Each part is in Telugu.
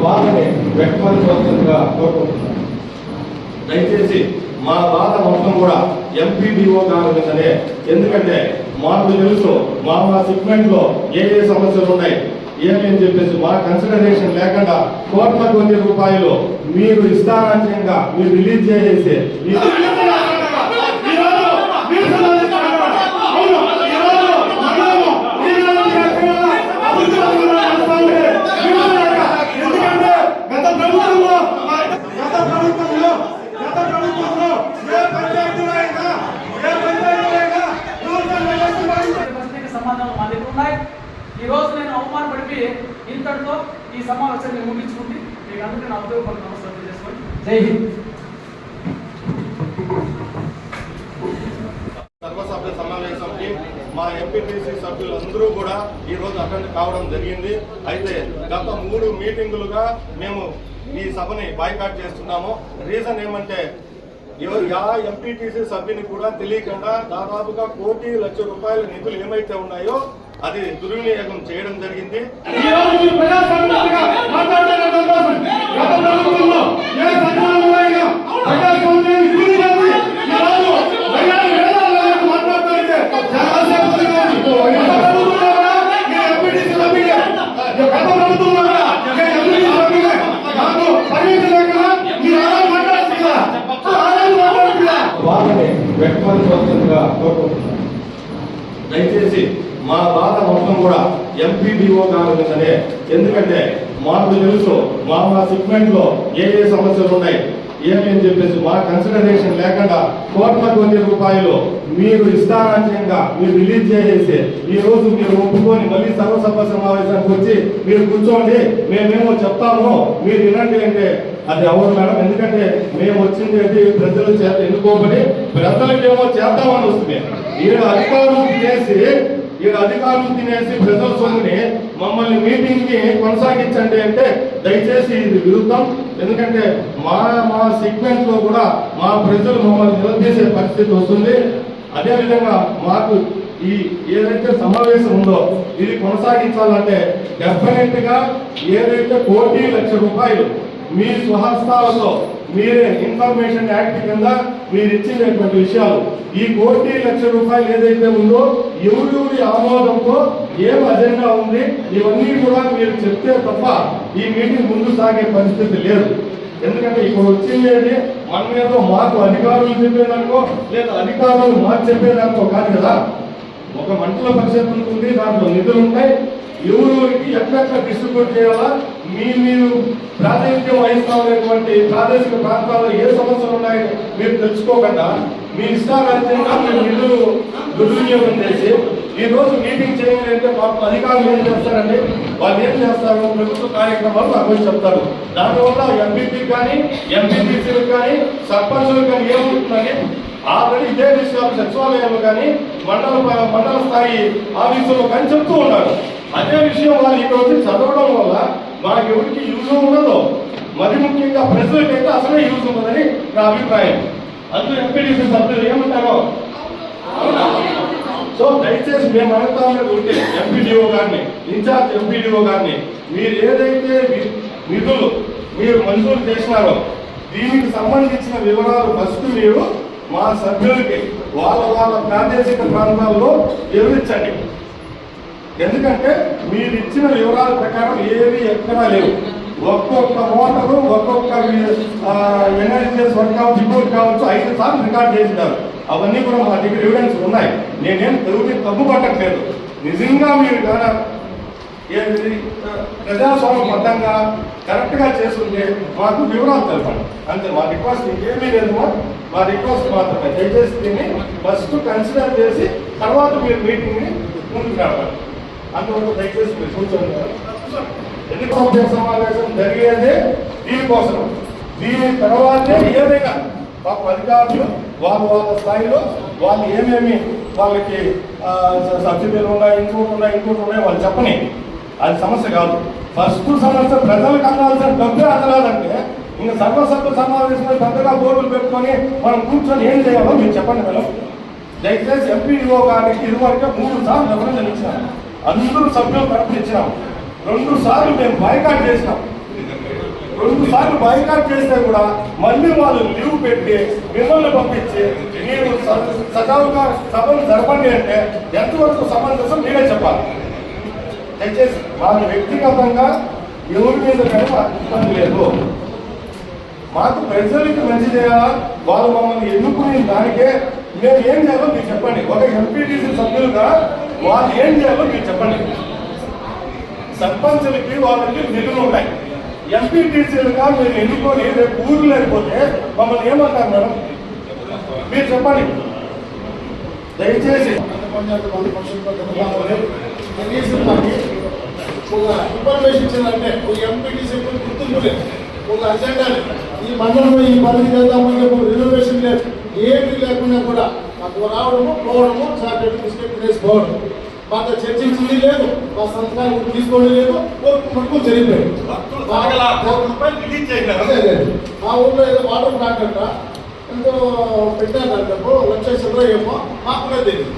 బాధని వ్యక్తపరచవలసిందిగా కోరుకుంటున్నాను. దయచేసి మా బాధ మొత్తం కూడా ఎంపీడీఓ గారి మీదనే ఎందుకంటే మాకు తెలుసు మా మా సెగ్మెంట్లో ఏ ఏ సమస్యలు ఉన్నాయి ఏమి అని చెప్పేసి మా కన్సిడరేషన్ లేకుండా కోట్ల కొన్ని రూపాయలు మీరు ఇష్టారాజ్యంగా మీరు రిలీజ్ చేసేసి ఈ- ఎందుకంటే గత ప్రభుత్వంలో గత ప్రభుత్వంలో గత ప్రభుత్వంలో ఏ పంచాయతీలో అయినా ఏ పంచాయతీలో అయినా రూల్స్ అండ్ రెగ్యులేషన్స్ ప్రశ్నకి సమాధానం మా దగ్గర ఉన్నాయి ఈ రోజు నేను అవమానపడిపి ఇంతటితో ఈ సమావేశాన్ని ముగించుకుంది. మీకు అందరికీ నా ఉద్యోగపడి నమస్కారం చేసుకోండి జై హింద్. సర్వసభ్య సమావేశంకి మా ఎంపీటీసీ సభ్యులందరూ కూడా ఈ రోజు అటెండ్ కావడం జరిగింది. అయితే గత మూడు మీటింగులుగా మేము ఈ సభని బాయ్కాట్ చేస్తున్నాము. రీజన్ ఏమంటే ఎవరు యా ఎంపీటీసీ సభ్యుని కూడా తెలియకుండా దాదాపుగా కోటి లక్ష రూపాయల నిధులు ఏమైతే ఉన్నాయో అది దుర్వినియోగం చేయడం జరిగింది. ఈ రోజు మీరు ప్రజాస్వామ్యంగా మాట్లాడుతున్న సంతోషం గత ప్రభుత్వంలో ఏ సన్మానంలో అయినా ప్రజాస్వామ్యాన్ని కూలి చేసి ఈ రోజు వేలాది వేలాది మాట్లాడుతుంటే చాలా ఆశ్చర్యపోతున్నా ఉంది. గత ప్రభుత్వంలో కూడా ఈ ఎంపీటీసీ సభ్యులే గత ప్రభుత్వంలో కూడా ఈ ఎంపీటీసీ సభ్యులే నాకు పర్మిషన్ లేకుండా మీరు ఆరాలు మాట్లాడుతుందా ఆరాలు మాట్లాడుతుందా బాధని వ్యక్తపరచవలసిందిగా కోరుకుంటున్నాను దయచేసి మా బాధ మొత్తం కూడా ఎంపీడీఓ గారి ఎందుకంటే మాకు తెలుసు మా మా సెగ్మెంట్లో ఏ ఏ సమస్యలు ఉన్నాయి. ఏమని చెప్పేసి మా కన్సిడరేషన్ లేకుండా కోట్ల కొన్ని రూపాయలు మీరు ఇష్టారాజ్యంగా మీరు రిలీజ్ చేసేసి ఈ రోజు మీరు ఒప్పుకొని మళ్ళీ సర్వసభ సమావేశానికి వచ్చి మీరు కూర్చోండి మేమేమో చెప్తాము మీరు వినండి అంటే అది ఎవరు మేడం. ఎందుకంటే మేము వచ్చింది ఏంటి ప్రజల చేత ఎన్నుకోబడి ప్రజలకేమో చేద్దామని వస్తుంది మీరు అధికారం చేసి ఈడ అధికారులు తినేసి ప్రజల మమ్మల్ని మీటింగ్ని కొనసాగించండి అంటే దయచేసి ఇది విరుద్ధం. ఎందుకంటే మా మా సెగ్మెంట్లో కూడా మా ప్రజలు మమ్మల్ని నిలదీసే పరిస్థితి వస్తుంది. అదేవిధంగా మాకు ఈ ఏదైతే సమావేశం ఉందో ఇది కొనసాగించాలంటే డెఫినెట్గా ఏదైతే కోటి లక్ష రూపాయలు మీ స్వహస్తాలతో మీరే ఇన్ఫర్మేషన్ యాక్ట్ కింద మీరు ఇచ్చినటువంటి విషయాలు. ఈ కోటి లక్ష రూపాయలు ఏదైతే ఉందో ఎవరెవరి ఆమోదంతో ఏం అజెండా ఉంది ఇవన్నీ కూడా మీరు చెప్తే తప్ప ఈ మీటింగ్ ముందు సాగే పరిస్థితి లేదు. ఎందుకంటే ఇప్పుడు వచ్చింది మన మీద మాకు అధికారులు చెప్పేదానికో లేదా అధికారులు మాకు చెప్పేదానికో కాదు కదా. ఒక మంటల పరిషత్ ఉంటుంది దాంట్లో నిధులు ఉంటాయి ఎవరికి ఎక్కడెక్కడ డిస్ట్రిబ్యూట్ చేయాలా? మీ మీరు ప్రాతినిధ్యం వహిస్తున్నటువంటి ప్రాదేశిక ప్రాంతాల్లో ఏ సమస్యలు ఉన్నాయని మీరు తెలుసుకోకుండా మీ ఇష్టారాజ్యంగా మీరు నిధులు దుర్వినియోగం చేసి ఈ రోజు మీటింగ్ చేయాలి అంటే మాకు అధికారులు ఏం చేస్తారండి? వాళ్ళు ఏం చేస్తారు? ప్రభుత్వ కార్యక్రమాలు నాకు చెప్తారు. దానివల్ల ఎంపీపీ కానీ ఎంపీటీసీలకు కానీ సర్పంచులకు కానీ ఏమవుతుందని ఆల్రెడీ ఇదే విషయాలు సచివాలయాలు కానీ మండల మండల స్థాయి ఆఫీసులో కానీ చెప్తూ ఉన్నారు. అదే విషయం వాళ్ళు ఇక్కడ వచ్చి చదవడం మనకి ఎవరికి యూజ్ ఉండదు మరి ముఖ్యంగా ప్రజలకైతే అసలే యూజ్ ఉండదని నా అభిప్రాయం. అందులో ఎంపీడీసీ సభ్యులు ఏమంటారు? సో దయచేసి మేము అడుగుతా ఉన్నది ఉంటే ఎంపీడీఓ గారిని ఇన్ఛార్జ్ ఎంపీడీఓ గారిని మీరు ఏదైతే నిధులు మీరు మంజూరు చేసినారో దీనికి సంబంధించిన వివరాలు ఫస్ట్ మీరు మా సభ్యులకి వాళ్ళ వాళ్ళ ప్రాదేశిక ప్రాంతాల్లో వివరించండి. ఎందుకంటే మీరు ఇచ్చిన వివరాల ప్రకారం ఏవి ఎక్కడా లేవు. ఒక్కొక్క ఓటరు ఒక్కొక్క ఎనర్జీస్ వర్క్ కావచ్చు ఇంకోటి కావచ్చు ఐదు సార్లు రికార్డ్ చేసినారు. అవన్నీ కూడా మా దగ్గర ఎవిడెన్స్ ఉన్నాయి. నేనేం తెలుగుని తప్పు పట్టట్లేదు నిజంగా మీరు కానీ ఏది ప్రజాస్వామ్యబద్ధంగా కరెక్ట్ కరెక్ట్గా చేస్తుంటే మాకు వివరాలు తెలపండి. అంతే మా రిక్వెస్ట్ ఇంకేమీ లేదు మా రిక్వెస్ట్ మాత్రమే. దయచేసి దీన్ని ఫస్ట్ కన్సిడర్ చేసి తర్వాత మీరు మీటింగ్ని ముందుకు నడపండి అందువల్ల దయచేసి మీరు కూర్చోండి. ఎన్నికల సమావేశం జరిగేదే దీనికోసం. దీని తర్వాతే ఏదైనా పాప అధికారులు వాళ్ళ వాళ్ళ స్థాయిలో వాళ్ళు ఏమేమి వాళ్ళకి సబ్సిడీలు ఉన్నాయి ఇంకోటి ఉన్నాయి ఇంకోటి ఉన్నాయి వాళ్ళు చెప్పని. అది సమస్య కాదు. ఫస్ట్ సమస్య ప్రజలకు అందాల్సిన డబ్బే అందలేదంటే ఇంకా సర్వసభ్య సమావేశంలో పెద్దగా బోర్డులు పెట్టుకొని మనం కూర్చొని ఏం చేయాలో మీరు చెప్పండి మేడం. దయచేసి ఎంపీడీఓ గారికి ఇదివరకే మూడు సార్లు వివరణ చెల్లించాను అందరూ సభ్యులు ప్రకటించినాం రెండు సార్లు మేము బాయ్కాట్ చేసినాం. సార్లు బాయ్కాట్ చేస్తే కూడా మళ్ళీ వాళ్ళు లీవ్ పెట్టి మిమ్మల్ని పంపించి మీరు సజావుగా సభను జరపండి అంటే ఎంతవరకు సమంజసం మీరే చెప్పాలి. దయచేసి మాకు వ్యక్తిగతంగా ఎవరి మీద కానీ ఇబ్బంది లేదు. మాకు ప్రజలకి మంచి చేయాలా వాళ్ళు మమ్మల్ని ఎన్నుకునే దానికే మేము ఏం చేయాలో మీరు చెప్పండి. ఒక ఎంపీటీసీ సభ్యులుగా వాళ్ళు ఏం చేయాలో మీరు చెప్పండి. సర్పంచులకి వాళ్ళకి నిధులు ఉంటాయి. ఎంపీటీసీలుగా మీరు ఎన్నుకొని రేపు ఊరు లేకపోతే మమ్మల్ని ఏమంటారు మేడం? మీరు చెప్పండి. దయచేసి. ఒక ఇన్ఫర్మేషన్ ఇచ్చిందంటే ఒక ఎంపీటీసీ గుర్తింపు లేదు. ఒక అజెండా ఈ మండలంలో ఈ పని చేద్దాము రిజర్వేషన్ లేదు. ఏమీ లేకుండా కూడా మాకు రావడము పోవడము చాక్లెట్ బిస్కెట్ వేసుకోవడం మాతో చర్చించింది లేదు మా సంతకాలు తీసుకోవడం లేదు కోరుకున్నట్టు జరిగిపోయింది. మా ఊర్లో ఏదో వాటర్ ప్లాంట్ అంట ఎంతో పెట్టారంట లక్ష చిల్లర ఏమో మాకు కూడా తెలియదు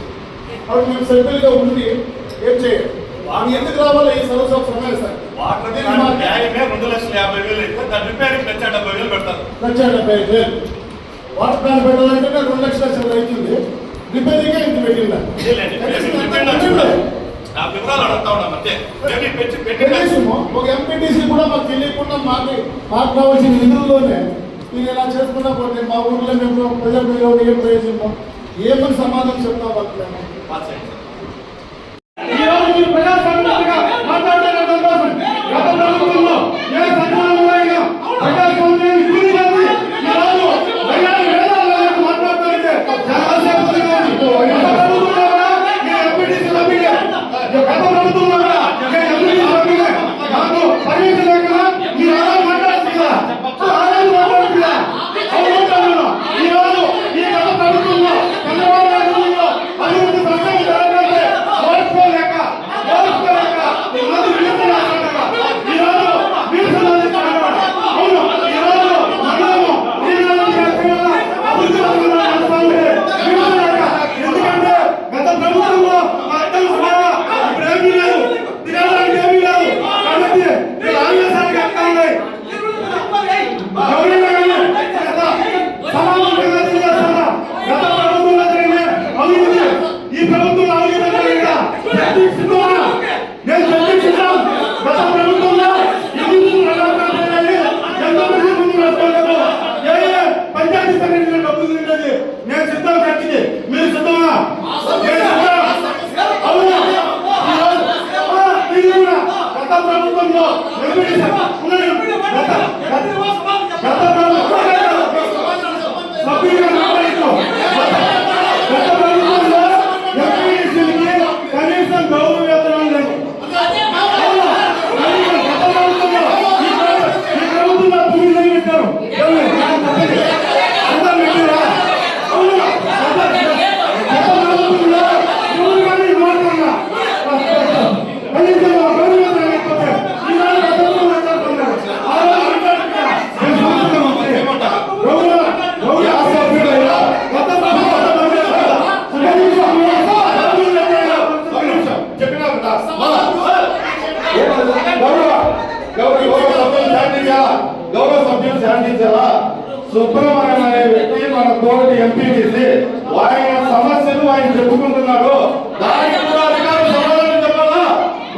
అప్పుడు మేము సెంట్రల్గా ఉండి ఏం చేయాలి? ఎందుకు రావాలి? ఈ సంవత్సరం సమయం సార్. వాటర్ రెండు లక్షల యాభై వేలు అయితే దాని రిపేరింగ్ లక్ష డెబ్బై వేలు పెడతారు. లక్ష డెబ్బై వేలు. వాటర్ ప్లాంట్ పెట్టాలంటే రెండు లక్షల చిల్లర అవుతుంది రిపేరింగ్ ఇంత పెట్టిందా? ఒక ఎంపీటీసీ కూడా మాకు తెలియకుండా మాకు మాకు కావాల్సిన నిధుల్లోనే మీరు ఇలా చేసుకున్నా పోతే మా ఊర్లో మేము ప్రజల మీద ఏం ప్రయోజనం ఏమని సమాధానం చెప్తాం మీరు ప్రజాస్వామ్యంగా మాట్లాడడం సంతోషం. గత ప్రభుత్వంలో ఏ సన్మానంలో అయినా ప్రజాస్వామ్యాన్ని కూలి చేసి ఈ రోజు వేలాది వేలాది వరకు మాట్లాడుతుంటే చాలా ఆశ్చర్యంగా ఉంది. గత ప్రభుత్వంలో కూడా ఈ ఎంపీటీసీ సభ్యులే. గత ప్రభుత్వంలో కూడా ఈ ఎంపీటీసీ సభ్యులే. నాకు పర్మిషన్ లేకుండా మీరు అలా మాట్లాడుతుందా అలా మాట్లాడుతుందా అవును కాదు. ఈ రోజు ఈ గత ప్రభుత్వంలో చంద్రబాబు నాయుడు రోజుల్లో అభివృద్ధి సంక్షేమ జరగాలంటే ఓర్చుకోలేక ఓర్చుకోలేక ఈ రోజు విలువ మాట్లాడాలా? ఈ రోజు విలువ మాట్లాడాలా? అవును ఈ రోజు మనము ఈ రోజు చేస్తున్న అభివృద్ధి పనులు నడుస్తా ఉంటే విలువ లేక. ఎందుకంటే గత ప్రభుత్వంలో మా అత్తలు సమాన ఇప్పుడు ఏమీ లేదు తినడానికి ఏమీ లేదు కాబట్టి మీరు ఆవేశానికి వస్తా ఉన్నాయి ఎవరైనా కానీ గత సమానంగా తెలియజేస్తున్నా. గత ప్రభుత్వంలో జరిగిన అవినీతి ఈ ప్రభుత్వంలో అవినీతి జరిగిందా? చర్చించుకోమా? నేను చర్చించుకున్నాం. గత ప్రభుత్వంలో ఈ నిధులు రకరకాలు జరిగాయి. ఎంతో మంది ముందు వేసుకోలేదు. ఏ ఏ పంచాయతీ సెక్రటరీలు డబ్బులు తిరిగేది. నేను సిద్ధం చర్చకి మీరు సిద్ధమా నేను సిద్ధం. అవునా? ఈ రోజు ఆ, ఇది కూడా గత ప్రభుత్వంలో ఎంపీటీ ఉన్నాయి. గత గత గత ప్రభుత్వంలో సభ్యులుగా మాట్లాడుతూ గత ప్రభుత్వంలో ఎంపీటీసీలకి కనీసం గౌరవ వేతనం లేదు అవునా? కనీసం గత ప్రభుత్వంలో ఈ ప్రభు- ఈ ప్రభుత్వంలో భూమి నిలబెట్టారు. ఎవరు? అందరూ పెట్టారా? అవునా? గత- గత ప్రభుత్వంలో ఎవరు కానీ మాట్లాడరా? కనీసం ఆ గౌరవ వేతనం లేకపోతే ఈనాడు గత ప్రభుత్వం మాట్లాడుతున్నారు. ఆ రోజు మాట్లాడుతున్నా. నేను చూస్తున్నాను అంతే. గౌరవ గౌరవ సభ్యులైనా గత ప్రభుత్వంలో మాట్లాడుతున్నారు. కనీసం గౌరవ వేతనం ఒక నిమిషం చెప్పినా కదా గౌరవ గౌరవ గౌరవ సభ్యులు శాంతించాలా గౌరవ సభ్యులు శాంతించాలా సుబ్రహ్మణ్యం అనే వ్యక్తి మన తోటి ఎంపీటీసీ ఆయన సమస్యలు ఆయన చెప్పుకుంటున్నాడు దానికి కూడా అధికారులు సమాధానం చెప్పాలా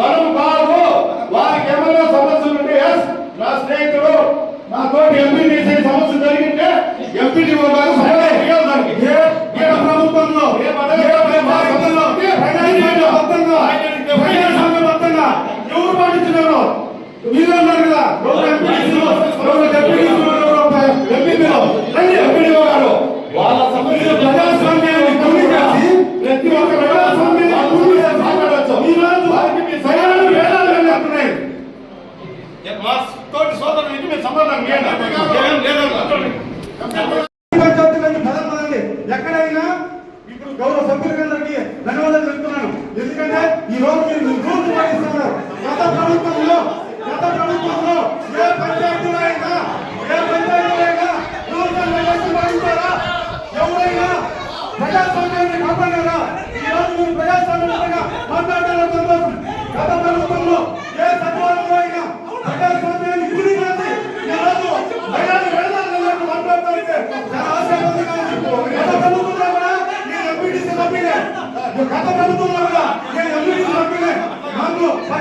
మనం కాదు వారికి ఏమైనా సమస్యలు ఉంటే ఎస్ నా స్నేహితుడు నా తోటి ఎంపీటీసీ సమస్య జరిగింటే ఎంపీటీ గారు సమాధానం ఇవ్వాలి దానికి ఏ ఏ ప్రభుత్వంలో ఏ పదవి? ఏ ప్రభుత్వంలో ప్రజాస్వామ్యబద్ధంగా ప్రజాస్వామ్యబద్ధంగా ఎవరు పాటించినారు మీరే ఉన్నారు కదా గౌరవ ఎంపీటీసీలు, గౌరవ డిప్యూటీసీలు, గౌరవ ఎంపీపీలు. రండి, ఎంపీడీఓ గారు. వాళ్ళ ప్రజాస్వామ్యాన్ని ప్రతి ఒక్క ప్రజాస్వామ్యాన్ని మాట్లాడొచ్చు. ఈ రోజు తోటి మీరు సమాధానం ఇవ్వండి. ఏం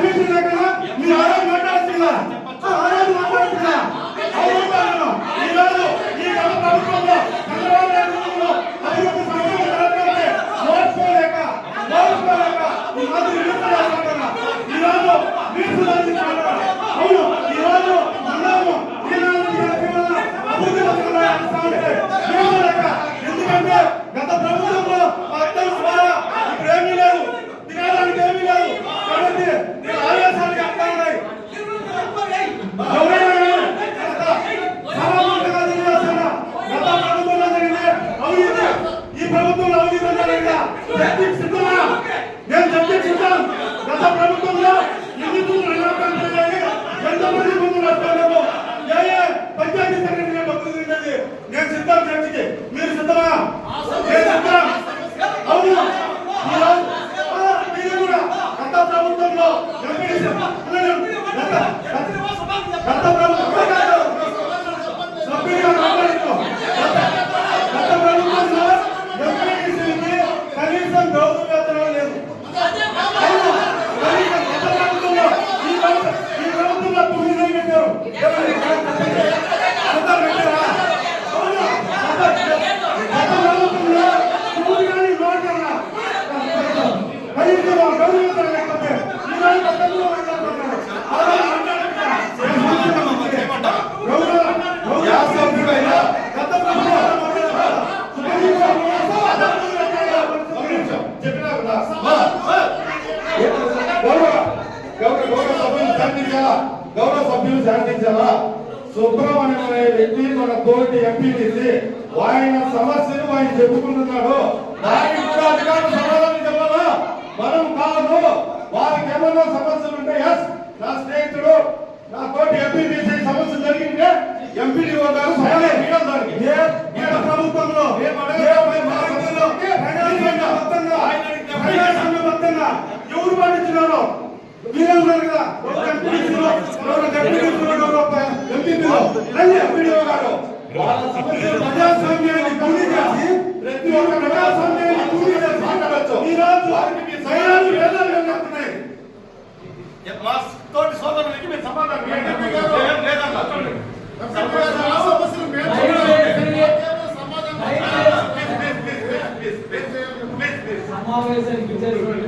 আমি ఆయన సమస్యను ఆయన చెప్పుకుంటున్నాడు. దానికి కూడా అధికారులు సమాధానం చెప్పాలా? మనం కాదు. వారికి ఏమన్నా సమస్యలు ఉంటే ఎస్ నా స్నేహితుడు నా తోటి ఎంపీటీసీ సమస్య జరిగిందే ఎంపీడీఓ గారు దానికి. ప్రభుత్వంలో ఎవరు పాటించినారో? మీరే ఉన్నారు కదా. ఒక ఎంపీటీసీలో, ఒక డిప్యూటీసీలో, ఒక ఎంపీపీలో. రండి, ఎంపీడీఓ గారు వాళ్ళ సమస్యలు ప్రజాస్వామ్యాన్ని చేసి ప్రతి ఒక్క ప్రజాస్వామ్యాన్ని చేసి ఈ రోజు వారికి మీ తోటి సోదరులకి మీరు సమాధానం సమస్యలు మేము సమావేశానికి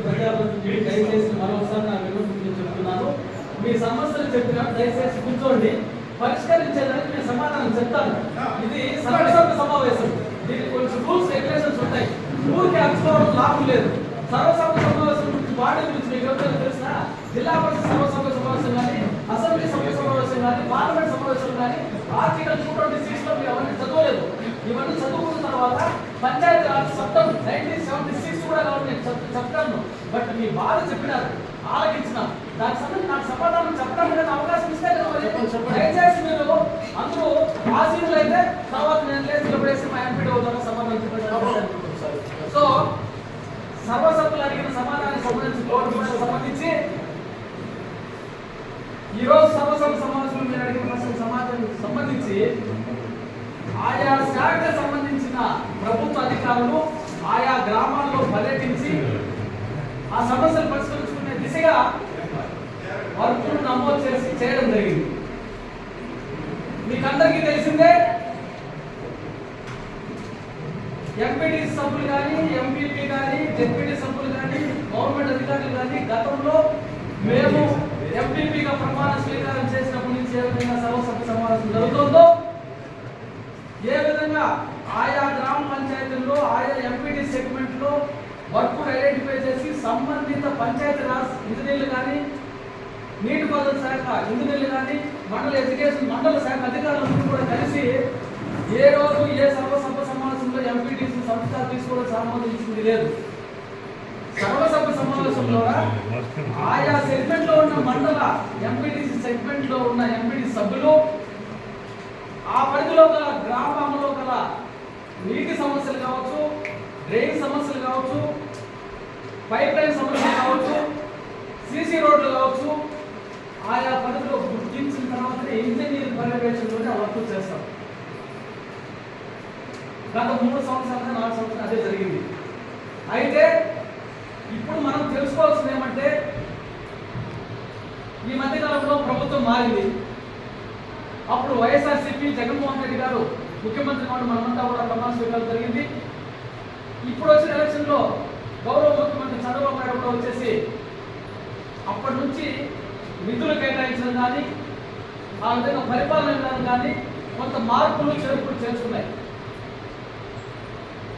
ప్రజాప్రతినిధులు దయచేసి మరోసారి నా చెప్తున్నాను. మీ సమస్యలు చెప్పినప్పుడు దయచేసి కూర్చోండి. పరిష్కరించేదానికి నేను సమాధానం చెప్తాను. ఇది సర్వసభ్య సమావేశం. దీనికి కొంచెం రూల్స్ రెగ్యులేషన్స్ ఉంటాయి. ఊరికి అక్షరం లాభం లేదు. సర్వసభ్య సమావేశం గురించి బాడీ గురించి మీకు ఎవరికైనా తెలిసిన జిల్లా పరిషత్ సర్వసభ్య సమావేశం కానీ అసెంబ్లీ సభ్య సమావేశం కానీ పార్లమెంట్ సమావేశం కానీ ఆర్టికల్ టూ ట్వంటీ సిక్స్లో మీరు అవన్నీ చదవలేదు. ఇవన్నీ చదువుకున్న తర్వాత పంచాయతీ రాజ్ చట్టం నైన్టీన్ సెవెంటీ సిక్స్ కూడా నేను చెప్తాను బట్ మీ బాధ చెప్పినారు. వాళ్ళకి దానికి సంబంధించి నాకు సమాధానం చెప్పడానికి నాకు అవకాశం ఇస్తే కదా మరి. దయచేసి మీరు అందరూ ఆశీనులు అయితే తర్వాత నేను లేచి నిలబడేసి మా ఎంపీ అవుతాను సమాధానం చెప్పండి సో సర్వసభ్యులు అడిగిన సమాధానానికి సంబంధించి గవర్నమెంట్ సంబంధించి ఈ రోజు సర్వసభ సమావేశంలో మీరు అడిగిన ప్రశ్నకు సమాధానం సంబంధించి ఆయా శాఖకు సంబంధించిన ప్రభుత్వ అధికారులు ఆయా గ్రామాల్లో పర్యటించి ఆ సమస్యలు పరిష్కరించుకునే దిశగా వర్కులు నమోదు చేసి చేయడం జరిగింది. మీకందరికీ తెలిసిందే ఎంపీటీ సభ్యులు కానీ ఎంపీపీ కానీ జెడ్పీటీ సభ్యులు కానీ గవర్నమెంట్ అధికారులు కానీ గతంలో మేము ఎంపీపీగా ప్రమాణ స్వీకారం చేసినప్పటి నుంచి ఏ విధంగా సర్వసభ్య సమావేశం జరుగుతుందో ఏ విధంగా ఆయా గ్రామ పంచాయతీల్లో ఆయా ఎంపీటీ సెగ్మెంట్లో వర్క్ ఐడెంటిఫై చేసి సంబంధిత పంచాయతీ రాజ్ ఇంజనీర్లు కానీ నీటిపారుదల శాఖ ఇంజనీర్లు కానీ మండల ఎడ్యుకేషన్ మండల శాఖ అధికారులందరూ కూడా కలిసి ఏ రోజు ఏ సర్వసభ్య సమావేశంలో ఎంపీటీసీ సంస్థ తీసుకోవడం సంబంధించింది లేదు. సర్వసభ సమావేశంలో ఆయా సెగ్మెంట్లో ఉన్న మండల ఎంపీటీసీ సెగ్మెంట్లో ఉన్న ఎంపీటీ సభ్యులు ఆ పరిధిలో గల గ్రామంలో గల నీటి సమస్యలు కావచ్చు డ్రైన్ సమస్యలు కావచ్చు పైప్ లైన్ సమస్య కావచ్చు సీసీ రోడ్లు కావచ్చు ఆయా పద్ధతిలో గుర్తించిన తర్వాత ఇంజనీర్ పర్యవేక్షణలోనే వర్క్ చేస్తాం. గత మూడు సంవత్సరాలు నాలుగు సంవత్సరాలు అదే జరిగింది. అయితే ఇప్పుడు మనం తెలుసుకోవాల్సింది ఏమంటే ఈ మధ్యకాలంలో ప్రభుత్వం మారింది. అప్పుడు వైఎస్ఆర్సీపీ జగన్మోహన్ రెడ్డి గారు ముఖ్యమంత్రి కావడం మనమంతా కూడా ప్రమాణ స్వీకారం జరిగింది. ఇప్పుడు వచ్చిన ఎలక్షన్లో గౌరవ ముఖ్యమంత్రి చంద్రబాబు నాయుడు కూడా వచ్చేసి అప్పటి నుంచి నిధులు కేటాయించడం కానీ ఆ విధంగా పరిపాలన విధానం కానీ కొంత మార్పులు చేర్పులు చేస్తున్నాయి.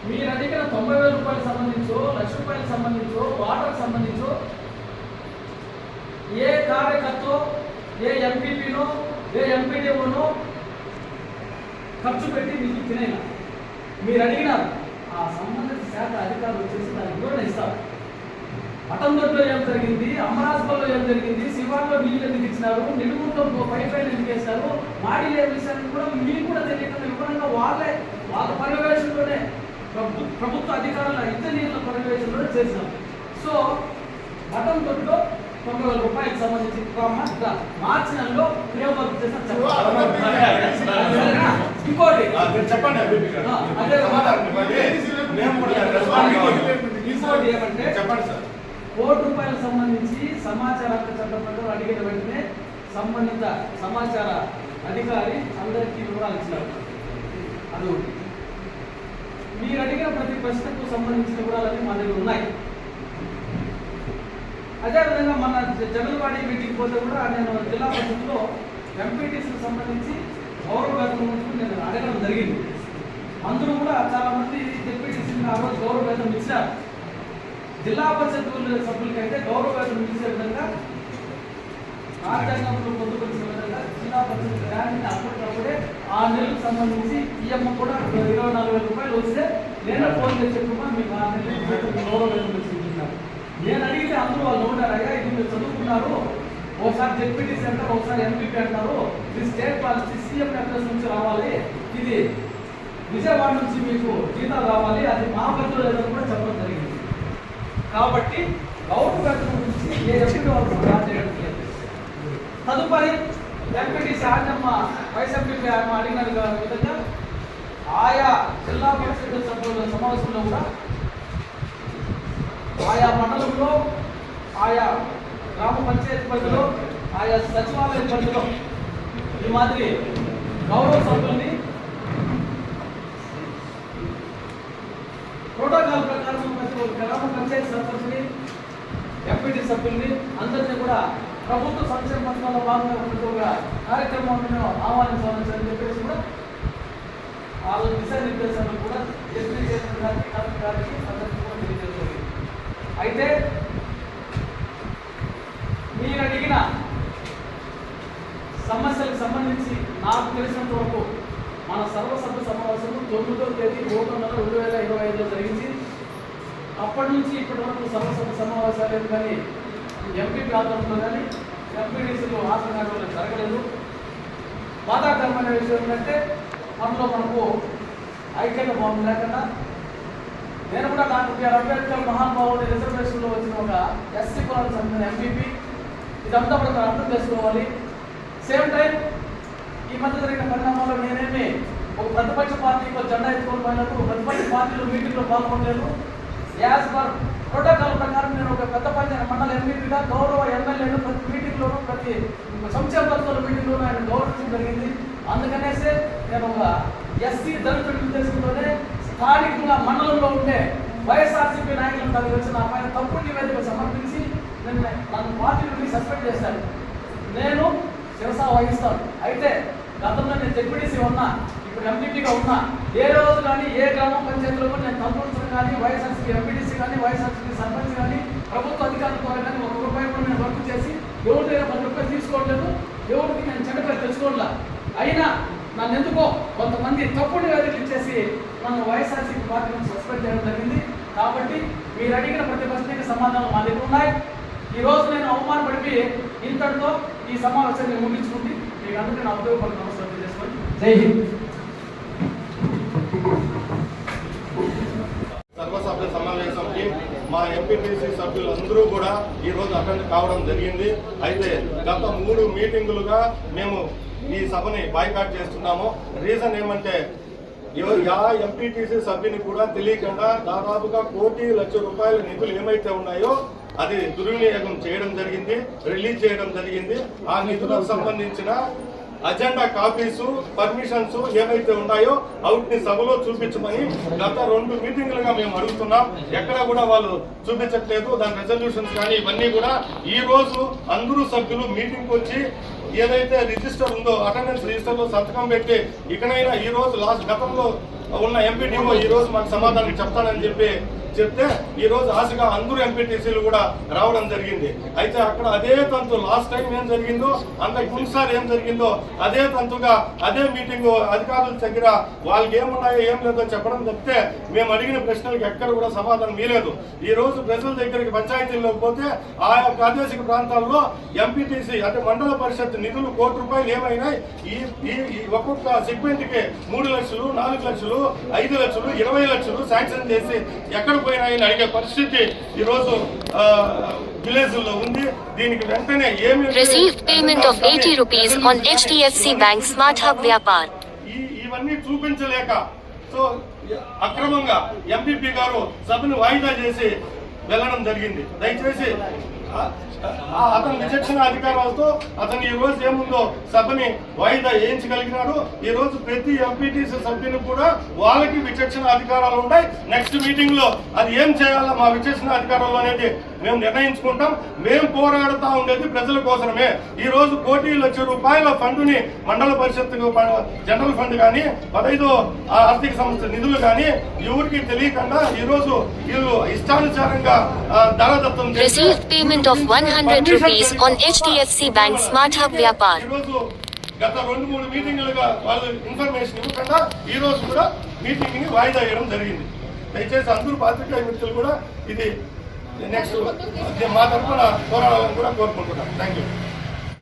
మీరు అడిగిన తొంభై వేల రూపాయలకు సంబంధించో లక్ష రూపాయలకు సంబంధించో వాటర్కి సంబంధించో ఏ కార్యకర్త ఏ ఎంపీపీనో ఏ ఎంపీడీఓనో ఖర్చు పెట్టి మీకు తినేలా మీరు అడిగినారు. ఆ సంబంధిత శాఖ అధికారులు వచ్చేసి దానికి వివరణ ఇస్తారు. పటందొడ్లో ఏం జరిగింది? అమరాజపల్లిలో ఏం జరిగింది? శివార్లో నీళ్ళు ఎందుకు ఇచ్చినారు? నిలుగుంట్లో పై పైన ఎందుకు వేశారు? మాడి విషయాన్ని కూడా మీకు కూడా తెలియకుండా వివరంగా వాళ్ళే వాళ్ళ పర్యవేక్షణలోనే ప్రభు ప్రభుత్వ అధికారుల ఇంజనీర్ల పర్యవేక్షణలోనే చేసినాం సో పటందొడ్లో తొంభై వేల రూపాయలకు సంబంధించి మార్చి నెలలో వర్క్ చేసిన? ఇంకోటి. చెప్పండి. ఇంకోటి ఏమంటే చెప్పండి సార్. కోటి రూపాయలకు సంబంధించి సమాచార హక్కు చట్టం ప్రకారం అడిగిన వెంటనే సంబంధిత సమాచార అధికారి అందరికీ వివరాలు ఇచ్చినారు. అది ఒకటి. మీరు అడిగిన ప్రతి ప్రశ్నకు సంబంధించిన వివరాలన్నీ మా దగ్గర ఉన్నాయి. అదేవిధంగా మన జ- జగన్వాడి మీటింగ్ పోతే కూడా నేను జిల్లా పరిషత్లో ఎంపీటీసీకి సంబంధించి గౌరవ వేతనం నేను అడగడం జరిగింది. అందులో కూడా చాలా మంది ఆ రోజు గౌరవ వేతనం ఇచ్చినారు జిల్లా పరిషత్ సభ్యులకైతే గౌరవ వేతనం ఇచ్చే విధంగా రాజ్యాంగంలో పొందుపరిచిన విధంగా జిల్లా పరిషత్ గ్రాంట్ని అప్పటికప్పుడే ఆ నెలకు సంబంధించి ఈఎం కూడా ఇరవై నాలుగు వేల రూపాయలు వస్తే నేనే ఫోన్ చేసి చెప్పమ్మా మీకు ఆ నెల గౌరవ వేతనం నేను అడిగితే అందరూ వాళ్ళు ఉంటారు అయ్యా ఇది మీరు చదువుకున్నారు. ఒకసారి డిప్యూటీ సెంటర్ ఒకసారి ఎంపీపీ అంటారు. ఇది స్టేట్ పాలసీ సీఎం అడ్రస్ నుంచి రావాలి. ఇది విజయవాడ నుంచి మీకు జీతాలు రావాలి. అది మా పరిధిలో లేదని కూడా చెప్పడం జరిగింది. కాబట్టి గౌరవ నుంచి ఏ ఎంపీ వాళ్ళు చేయడం లేదు. తదుపరి ఎంపీటీసీ ఆర్డమ్మ వైస్ ఎంపీపీ ఆమె అడిగిన విధంగా ఆయా జిల్లా పరిషత్ సభ్యుల సమావేశంలో కూడా ఆయా మండలంలో ఆయా గ్రామ పంచాయతీ పరిధిలో ఆయా సచివాలయ పరిధిలో ఈ మాదిరి గౌరవ సభ్యుల్ని ప్రోటోకాల్ ప్రకారం గ్రామ పంచాయతీ సర్పంచ్ని ఎంపీటీ సభ్యుల్ని అందరినీ కూడా ప్రభుత్వ సంక్షేమ పథకాల్లో భాగంగా ప్రతి ఒక్క కార్యక్రమాలను ఆహ్వానించాలని చెప్పేసి కూడా వాళ్ళ రోజు దిశానిర్దేశాలను కూడా ఎస్పీ చేసిన గారికి కలెక్టర్ గారికి అందరికీ అయితే మీరు అడిగిన సమస్యలకు సంబంధించి నాకు తెలిసినంత వరకు మన సర్వసభ్య సమావేశం తొమ్మిదో తేదీ మూడు వందల రెండు వేల ఇరవై ఐదులో జరిగింది. అప్పటి నుంచి ఇప్పటి వరకు సర్వసభ్య సమావేశాలు కానీ ఎంపీ ప్రాంతంలో కానీ ఎంపీడీసీలు ఆసనాలు జరగలేదు. బాధాకరమైన విషయం ఏంటంటే అందులో మనకు ఐక్యత భావం లేకుండా నేను కూడా డాక్టర్ అంబేద్కర్ మహానుభావుడి రిజర్వేషన్లో వచ్చిన ఒక ఎస్సీ కులానికి సంబంధించిన ఎంపీపీ ఇదంతా కూడా మనం అర్థం చేసుకోవాలి. సేమ్ టైం ఈ మధ్య జరిగిన పరిణామాల్లో నేనేమి ఒక ప్రతిపక్ష పార్టీకి ఒక జెండా ఎత్తుకొని పోయినట్టు ప్రతిపక్ష పార్టీలు మీటింగ్లో పాల్గొనలేదు. యాజ్ పర్ ప్రోటోకాల్ ప్రకారం నేను ఒక పెద్ద పంచాయతీ మండల ఎంపీగా గౌరవ ఎమ్మెల్యేలు ప్రతి మీటింగ్లోనూ ప్రతి సంక్షేమ పథకాల మీటింగ్లోనూ ఆయన గౌరవించడం జరిగింది. అందుకనేసే నేను ఒక ఎస్సీ దళితుడి తెలుసుకుంటూనే స్థానికంగా మండలంలో ఉండే వైఎస్ఆర్సీపీ నాయకులను తల్లి వచ్చిన నా పైన తప్పుడు నివేదిక సమర్పించి నేను నన్ను పార్టీ నుండి సస్పెండ్ చేశాను నేను శిరస వహిస్తాను. అయితే గతంలో నేను జెడ్పీటీసీ ఉన్నా ఇప్పుడు ఎంపీటీగా ఉన్నా ఏ రోజు కానీ ఏ గ్రామ పంచాయతీలో నేను తలపడుతున్నా కానీ వైఎస్ఆర్సీపీ ఎంపీటీసీ కానీ వైఎస్ఆర్సీపీ సర్పంచ్ కానీ ప్రభుత్వ అధికారుల ద్వారా కానీ ఒక రూపాయి కూడా నేను వర్క్ చేసి ఎవరి దగ్గర పది రూపాయలు తీసుకోవట్లేదు ఎవరికి నేను చెడ్డ పేరు తెచ్చుకోవట్లా. అయినా నన్ను ఎందుకో కొంతమంది తప్పుడు నివేదికలు ఇచ్చేసి నన్ను వైఎస్ఆర్సీపీ పార్టీ నుంచి సస్పెండ్ చేయడం జరిగింది. కాబట్టి మీరు అడిగిన ప్రతి ప్రశ్నకి సమాధానం మా దగ్గర ఉన్నాయి. ఈ రోజు నేను అవమానపడిపి ఇంతటితో ఈ సమావేశాన్ని ముగించుకుంది. మీకు అందరికీ నా ఉద్యోగపడి నమస్కారం తెలియజేసుకోండి జై హింద్. సర్వసభ్య సమావేశంకి మా ఎంపీటీసీ సభ్యులందరూ కూడా ఈ రోజు అటెండ్ కావడం జరిగింది. అయితే గత మూడు మీటింగులుగా మేము ఈ సభని బాయ్కాట్ చేస్తున్నాము. రీజన్ ఏమంటే యా ఎంపీటీసీ సభ్యుని కూడా తెలియకుండా దాదాపుగా కోటి లక్ష రూపాయల నిధులు ఏమైతే ఉన్నాయో అది దుర్వినియోగం చేయడం జరిగింది రిలీజ్ చేయడం జరిగింది. ఆ నిధులకు సంబంధించిన అజెండా కాపీసు పర్మిషన్స్ ఏవైతే ఉన్నాయో అవుట్ని సభలో చూపించమని గత రెండు మీటింగ్లుగా మేము అడుగుతున్నాం. ఎక్కడ కూడా వాళ్ళు చూపించట్లేదు. దాని రెజల్యూషన్స్ కానీ ఇవన్నీ కూడా ఈ రోజు అందరూ సభ్యులు మీటింగ్ వచ్చి ఏదైతే రిజిస్టర్ ఉందో అటెండెన్స్ రిజిస్టర్లో సంతకం పెట్టి ఇకనైనా ఈ రోజు లాస్ట్ గతంలో ఉన్న ఎంపీటీఓ ఈ రోజు మాకు సమాధానం చెప్తానని చెప్పి చెప్తే ఈ రోజు ఆశగా అందరూ ఎంపీటీసీలు కూడా రావడం జరిగింది. అయితే అక్కడ అదే తంతు లాస్ట్ టైం ఏం జరిగిందో అంతకు ముందుసారి ఏం జరిగిందో అదే తంతుగా అదే మీటింగ్ అధికారుల దగ్గర వాళ్ళకి ఏమున్నాయో ఏం లేదో చెప్పడం తప్పితే మేము అడిగిన ప్రశ్నలకు ఎక్కడ కూడా సమాధానం మీలేదు ఈ రోజు ప్రజల దగ్గరికి పంచాయతీల్లోకి పోతే ఆయా ప్రాదేశిక ప్రాంతాల్లో ఎంపీటీసీ అంటే మండల పరిషత్ నిధులు కోటి రూపాయలు ఏమైనాయి? ఈ ఈ ఈ ఒక్కొక్క సెగ్మెంట్కి మూడు లక్షలు నాలుగు లక్షలు ఐదు లక్షలు ఇరవై లక్షలు శాంక్షన్ చేసి ఎక్కడ పోయినాయని అడిగే పరిస్థితి ఈ రోజు ఆ, విలేజ్లో ఉంది. దీనికి వెంటనే ఏమి payment of 80 rupees on HDFC Bank Smart Hub Vyapar. ఈ ఇవన్నీ చూపించలేక సో అక్రమంగా ఎంపీపీ గారు సభను వాయిదా చేసి వెళ్ళడం జరిగింది. దయచేసి అతని విచక్షణ అధికారాలతో అతను ఈ రోజు ఏముందో సభని వాయిదా వేయించగలిగినాడు. ఈ రోజు ప్రతి ఎంపీటీసీ సభ్యుని కూడా వాళ్ళకి విచక్షణ అధికారాలు ఉంటాయి నెక్స్ట్ మీటింగ్లో అది ఏం చేయాలో మా విచక్షణ అధికారంలో అనేది మేము నిర్ణయించుకుంటాం మేము పోరాడుతా ఉండేది ప్రజల కోసమే ఈ రోజు కోటి లక్ష రూపాయల ఫండుని మండల పరిషత్ జనరల్ ఫండ్ కానీ పదహైదు ఆర్థిక సంస్థ నిధులు కానీ ఎవరికి తెలియకుండా ఈ రోజు వీళ్ళు ఇష్టానుసారంగా ఆ, ధరదత్తం చేసి- Received payment of 100 rupees on HDFC Bank Smart Hub Vyapar. ఈరోజు గత రెండు మూడు మీటింగులుగా వాళ్ళు ఇన్ఫర్మేషన్ ఇవ్వకుండా ఈ రోజు కూడా మీటింగ్ని వాయిదా వేయడం జరిగింది దయచేసి అందరూ పాత్రికేయ మిత్రులు కూడా ఇది నెక్స్ట్ మా తరఫున పోరాడాలని కూడా కోరుకుంటున్నాను థ్యాంక్ యూ